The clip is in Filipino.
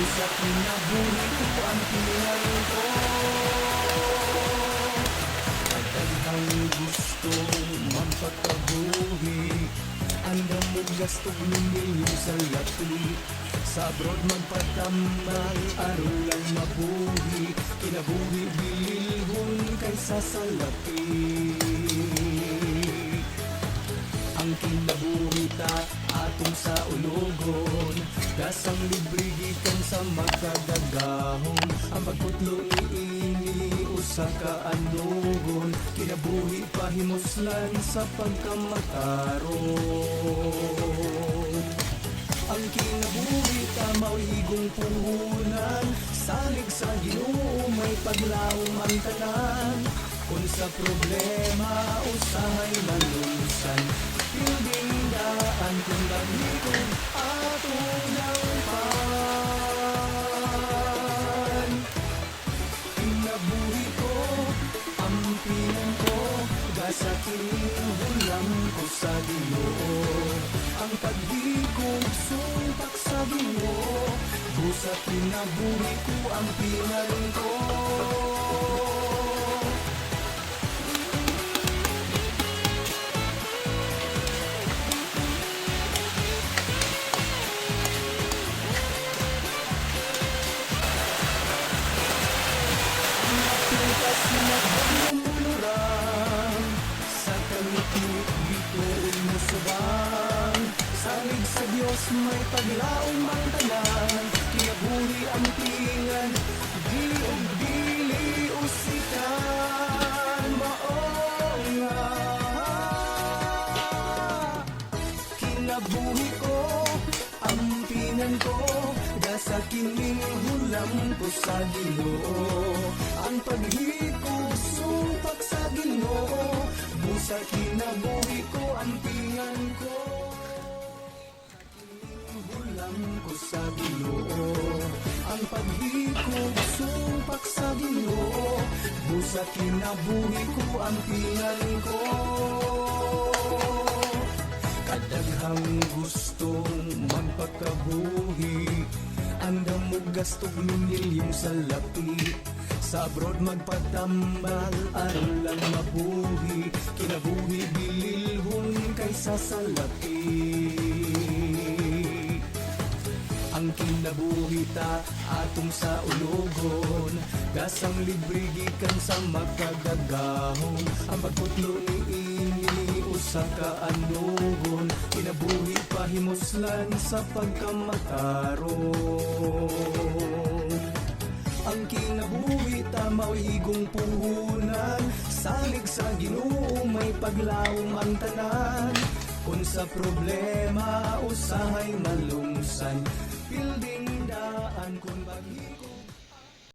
Sa kinabuhi ko ang pinay ko Mataghang gusto mampatabuhi Ang damog gastog lumilyo sa lati Sa abroad magpatambay, araw lang mabuhi Kinabuhi bililhon kaysa sa Ang kinabuhi tayo atong sa ulogon Dasang libre gikan sa makadagahon Ang pagputlo ini usa ka anugon Kinabuhi pahimuslan sa pagkamataron. Ang kinabuhi tamaw higong puhunan. Salig sa ginoo may paglaom ang tanan Kung sa problema usahay malungsan Kinuhulam ko sa ginoo Ang paghigog, sumpak sa ginoo Busa kinabuhi ko, ampinan ko sa Diyos may paglaong ang tanan Kinabuhi ang tingan Di o dili usikan Maong nga. Kinabuhi ko, ampinan ko Gasa kining hulam ko sa ginoo. Ang paghikog, sumpak sa ginoo. Busa kinabuhi ko, ampinan Busa kinabuhi ko, ampinan ko. Kadaghang gustong magpakabuhi Ang damog gastog milyong sa lapi. Sa abroad magpatambal Aron lang mabuhi. Kinabuhi bililhon kaysa sa lapi ang kinabuhita atong sa ulogon Gasang libre gikan sa makagagahon. Ang pagputlo ni ini usa ka anugon. Kinabuhi pahimuslan sa pagkamataron. Ang kinabuhi tamaw higong puhunan Salig sa ginoo may paglaom ang tanan Kung sa problema usahay malungsan Pilding daan kung baghiko